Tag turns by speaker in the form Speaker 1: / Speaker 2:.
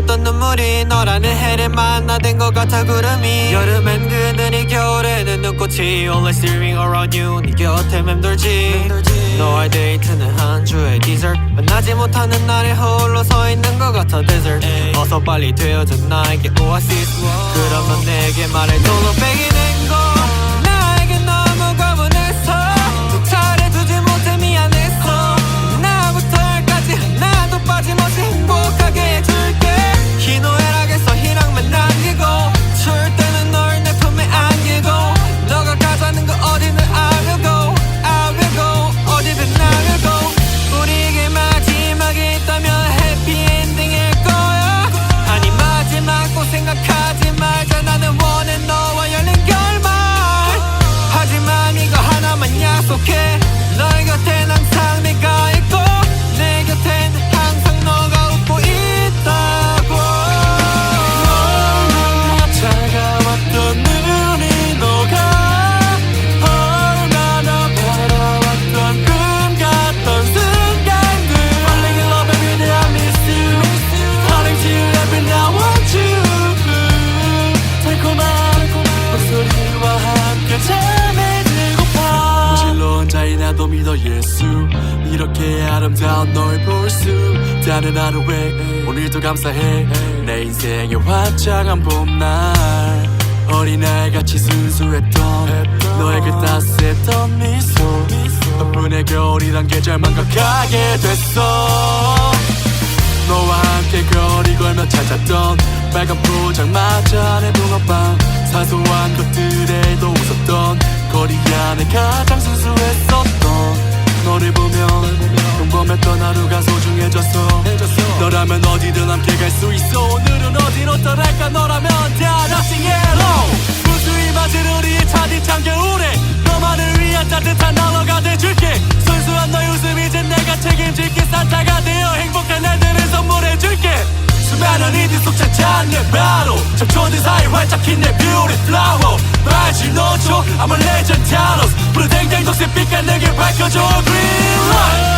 Speaker 1: 어떤 눈물이 너라는 해를 만나 된것 같아 구름이. 여름엔 그늘이 겨울에는 눈꽃이 Only steering around you. 네 곁에 맴돌지, 맴돌지. 너와의 데이트는 한 주의 디저트 만나지 못하는 날에 홀로 서 있는 것 같아 desert 어서 빨리 되어줘 나에게 oasis. 그러면 내게 말해
Speaker 2: 이렇게 아름다운 널 볼수 있다는 하루에 오늘도 감사해. 내 인생의 화창한 봄날 어린아이같이 순수했던 너의 그 따스했던 미소 덕분에 겨울이란 계절만 격하게 됐어. 너와 함께 거리 걸며 찾았던 빨간 포장마차 내 붕어빵 사소한 것들에도 웃었던 거리 안에 가장 순수했었던 너를 보면 평범했던 하루가 소중해졌어. 너라면 어디든 함께 갈 수 있어. 오늘은 어디로 떠날까? 너라면 다 Nothing at all 무수히 맞은 우리의 차디찬 겨울에 너만을 위한 따뜻한 나눠가 돼줄게. 순수한 너의 웃음 이제 내가 책임질게. 산타가 되어 행복한 날들을 선물해줄게. 수많은 이들 속 찬찬해 바로 청초들 사이 활짝 핀내 빨지 노초 I'm a legend, tell us 불을 댕댕 독색 빛깔 내게 밝혀줘 Green light